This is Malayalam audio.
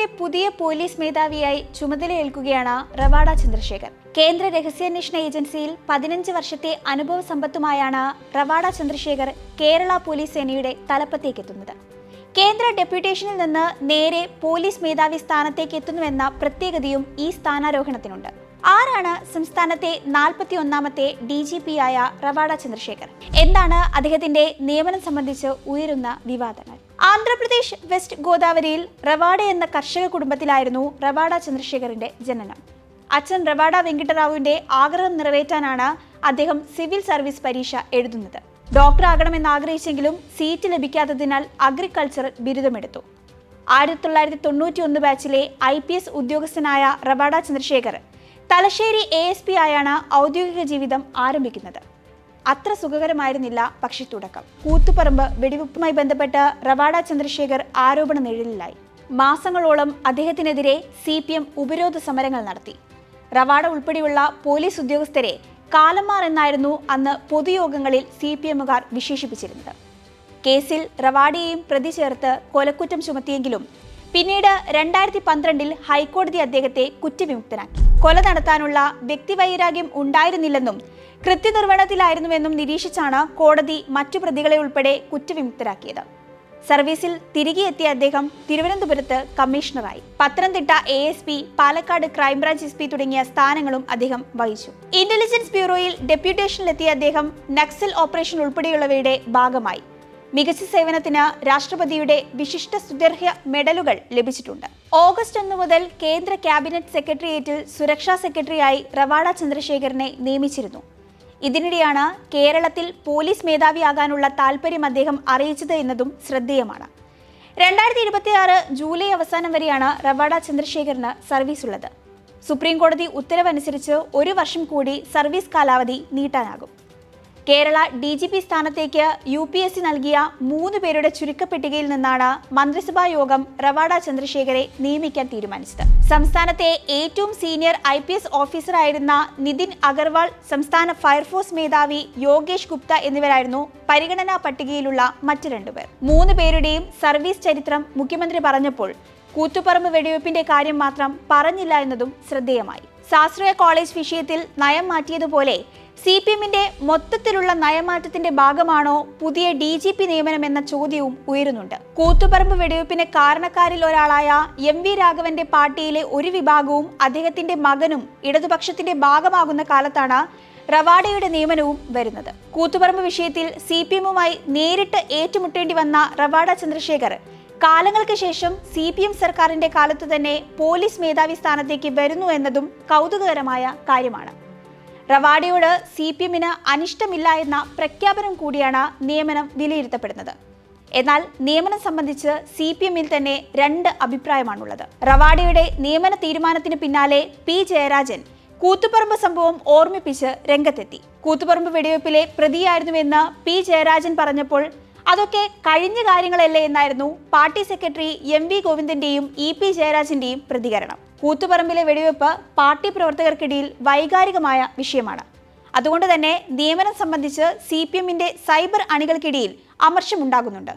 എമ്മിന്റെ പുതിയ പോലീസ് മേധാവിയായി ചുമതലയേൽക്കുകയാണ് റവാഡ ചന്ദ്രശേഖർ. കേന്ദ്ര രഹസ്യാന്വേഷണ ഏജൻസിയിൽ പതിനഞ്ച് വർഷത്തെ അനുഭവ സമ്പത്തുമായാണ് റവാഡ ചന്ദ്രശേഖർ കേരള പോലീസ് സേനയുടെ തലപ്പത്തേക്കെത്തുന്നത്. കേന്ദ്ര ഡെപ്യൂട്ടേഷനിൽ നിന്ന് നേരെ പോലീസ് മേധാവി സ്ഥാനത്തേക്ക് എത്തുന്നുവെന്ന പ്രത്യേകതയും ഈ സ്ഥാനാരോഹണത്തിനുണ്ട്. ആരാണ് സംസ്ഥാനത്തെ നാൽപ്പത്തി ഒന്നാമത്തെ ഡി ജി പി ആയ റവാഡ ചന്ദ്രശേഖർ? എന്താണ് അദ്ദേഹത്തിന്റെ നിയമനം സംബന്ധിച്ച് ഉയരുന്ന വിവാദങ്ങൾ? ആന്ധ്രാപ്രദേശ് വെസ്റ്റ് ഗോദാവരിയിൽ റവാഡ എന്ന കർഷക കുടുംബത്തിലായിരുന്നു റവാഡ ചന്ദ്രശേഖറിന്റെ ജനനം. അച്ഛൻ റവാഡ വെങ്കിട്ടറാവുവിന്റെ ആഗ്രഹം നിറവേറ്റാനാണ് അദ്ദേഹം സിവിൽ സർവീസ് പരീക്ഷ എഴുതുന്നത്. ഡോക്ടർ ആകണമെന്ന് ആഗ്രഹിച്ചെങ്കിലും സീറ്റ് ലഭിക്കാത്തതിനാൽ അഗ്രികൾച്ചർ ബിരുദമെടുത്തു. ആയിരത്തി തൊള്ളായിരത്തി തൊണ്ണൂറ്റി ഒന്ന് ബാച്ചിലെ ഐ പി എസ് ഉദ്യോഗസ്ഥനായ Rawada Chandrasekhar Thalassery A S P ആയാണ് ഔദ്യോഗിക ജീവിതം ആരംഭിക്കുന്നത്. അത്ര സുഖകരമായിരുന്നില്ല പക്ഷി തുടക്കം. കൂത്തുപറമ്പ് വെടിവെപ്പുമായി ബന്ധപ്പെട്ട് റവാഡ ചന്ദ്രശേഖർ ആരോപണ നിഴലിലായി. മാസങ്ങളോളം അദ്ദേഹത്തിനെതിരെ സി പി എം ഉപരോധ സമരങ്ങൾ നടത്തി. റവാഡ ഉൾപ്പെടെയുള്ള പോലീസ് ഉദ്യോഗസ്ഥരെ കാലന്മാർ എന്നായിരുന്നു അന്ന് പൊതുയോഗങ്ങളിൽ സി പി എമ്മുകാർ വിശേഷിപ്പിച്ചിരുന്നത്. കേസിൽ റവാഡിയെയും പ്രതി ചേർത്ത് കൊലക്കുറ്റം ചുമത്തിയെങ്കിലും പിന്നീട് രണ്ടായിരത്തി പന്ത്രണ്ടിൽ ഹൈക്കോടതി അദ്ദേഹത്തെ കുറ്റവിമുക്തനാക്കി. കൊല നടത്താനുള്ള വ്യക്തിവൈരാഗ്യം ഉണ്ടായിരുന്നില്ലെന്നും കൃത്യനിർവഹണത്തിലായിരുന്നുവെന്നും നിരീക്ഷിച്ചാണ് കോടതി മറ്റു പ്രതികളെ ഉൾപ്പെടെ കുറ്റവിമുക്തരാക്കിയത്. സർവീസിൽ തിരികെ എത്തിയ അദ്ദേഹം തിരുവനന്തപുരത്ത് കമ്മീഷണറായി. Pathanamthitta A S P Palakkad crime branch S P തുടങ്ങിയ സ്ഥാനങ്ങളും അദ്ദേഹം വഹിച്ചു. ഇന്റലിജൻസ് ബ്യൂറോയിൽ ഡെപ്യൂട്ടേഷനിലെത്തിയ അദ്ദേഹം നക്സൽ ഓപ്പറേഷൻ ഉൾപ്പെടെയുള്ളവയുടെ ഭാഗമായി. മികച്ച സേവനത്തിന് രാഷ്ട്രപതിയുടെ വിശിഷ്ട സുദർഹ്യ മെഡലുകൾ ലഭിച്ചിട്ടുണ്ട്. ഓഗസ്റ്റ് ഒന്ന് മുതൽ കേന്ദ്ര ക്യാബിനറ്റ് സെക്രട്ടേറിയറ്റിൽ സുരക്ഷാ സെക്രട്ടറിയായി റവാഡ ചന്ദ്രശേഖരനെ നിയമിച്ചിരുന്നു. ഇതിനിടെയാണ് കേരളത്തിൽ പോലീസ് മേധാവിയാകാനുള്ള താൽപ്പര്യം അദ്ദേഹം അറിയിച്ചത് എന്നതും ശ്രദ്ധേയമാണ്. രണ്ടായിരത്തി ഇരുപത്തിയാറ് ജൂലൈ അവസാനം വരെയാണ് റവാഡ ചന്ദ്രശേഖരന് സർവീസ് ഉള്ളത് സുപ്രീം കോടതി ഉത്തരവനുസരിച്ച് ഒരു വർഷം കൂടി സർവീസ് കാലാവധി നീട്ടാനാകും. കേരള ഡി ജി പി സ്ഥാനത്തേക്ക് യു പി എസ് സി നൽകിയ മൂന്ന് പേരുടെ ചുരുക്കപ്പെട്ടികയിൽ നിന്നാണ് മന്ത്രിസഭാ യോഗം റവാഡ ചന്ദ്രശേഖരെ നിയമിക്കാൻ തീരുമാനിച്ചത്. സംസ്ഥാനത്തെ ഏറ്റവും സീനിയർ ഐ പി എസ് ഓഫീസറായിരുന്ന നിതിൻ അഗർവാൾ സംസ്ഥാന ഫയർഫോഴ്സ് മേധാവി യോഗേഷ് ഗുപ്ത എന്നിവരായിരുന്നു പരിഗണനാ പട്ടികയിലുള്ള മറ്റ് രണ്ടുപേർ. മൂന്ന് പേരുടെയും സർവീസ് ചരിത്രം മുഖ്യമന്ത്രി പറഞ്ഞപ്പോൾ കൂത്തുപറമ്പ് വെടിവെപ്പിന്റെ കാര്യം മാത്രം പറഞ്ഞില്ല എന്നതും ശ്രദ്ധേയമായി. ശാസ്ത്രീയ കോളേജ് വിഷയത്തിൽ നയം മാറ്റിയതുപോലെ സി പി എമ്മിന്റെ മൊത്തത്തിലുള്ള നയമാറ്റത്തിന്റെ ഭാഗമാണോ പുതിയ ഡി ജി പി നിയമനം എന്ന ചോദ്യവും ഉയരുന്നുണ്ട്. കൂത്തുപറമ്പ് വെടിവെപ്പിന് കാരണക്കാരിൽ ഒരാളായ എം വി രാഘവന്റെ പാർട്ടിയിലെ ഒരു വിഭാഗവും അദ്ദേഹത്തിന്റെ മകനും ഇടതുപക്ഷത്തിന്റെ ഭാഗമാകുന്ന കാലത്താണ് റവാഡയുടെ നിയമനവും വരുന്നത്. കൂത്തുപറമ്പ് വിഷയത്തിൽ സി പി എമ്മുമായി നേരിട്ട് ഏറ്റുമുട്ടേണ്ടി വന്ന റവാഡ ചന്ദ്രശേഖർ കാലങ്ങൾക്ക് ശേഷം സി പി എം സർക്കാരിന്റെ കാലത്ത് തന്നെ പോലീസ് മേധാവി സ്ഥാനത്തേക്ക് വരുന്നു എന്നതും കൗതുകകരമായ കാര്യമാണ്. റവാഡയോട് സി പി എമ്മിന് അനിഷ്ടമില്ല എന്ന പ്രഖ്യാപനം കൂടിയാണ് നിയമനം വിലയിരുത്തപ്പെടുന്നത്. എന്നാൽ നിയമനം സംബന്ധിച്ച് സി പി എമ്മിൽ തന്നെ രണ്ട് അഭിപ്രായമാണുള്ളത്. റവാഡയുടെ നിയമന തീരുമാനത്തിന് പിന്നാലെ പി ജയരാജൻ കൂത്തുപറമ്പ് സംഭവം ഓർമ്മിപ്പിച്ച് രംഗത്തെത്തി. കൂത്തുപറമ്പ് വെടിവയ്പ്പിലെ പ്രതിയായിരുന്നുവെന്ന് പി ജയരാജൻ പറഞ്ഞപ്പോൾ അതൊക്കെ കഴിഞ്ഞ കാര്യങ്ങളല്ലേ എന്നായിരുന്നു പാർട്ടി സെക്രട്ടറി എം വി ഗോവിന്ദന്റെയും ഇ പി ജയരാജന്റെയും പ്രതികരണം. കൂത്തുപറമ്പിലെ വെടിവെപ്പ് പാർട്ടി പ്രവർത്തകർക്കിടയിൽ വൈകാരികമായ വിഷയമാണ്. അതുകൊണ്ട് തന്നെ നിയമനം സംബന്ധിച്ച് സി പി എമ്മിന്റെ സൈബർ അണികൾക്കിടയിൽ അമർഷമുണ്ടാകുന്നുണ്ട്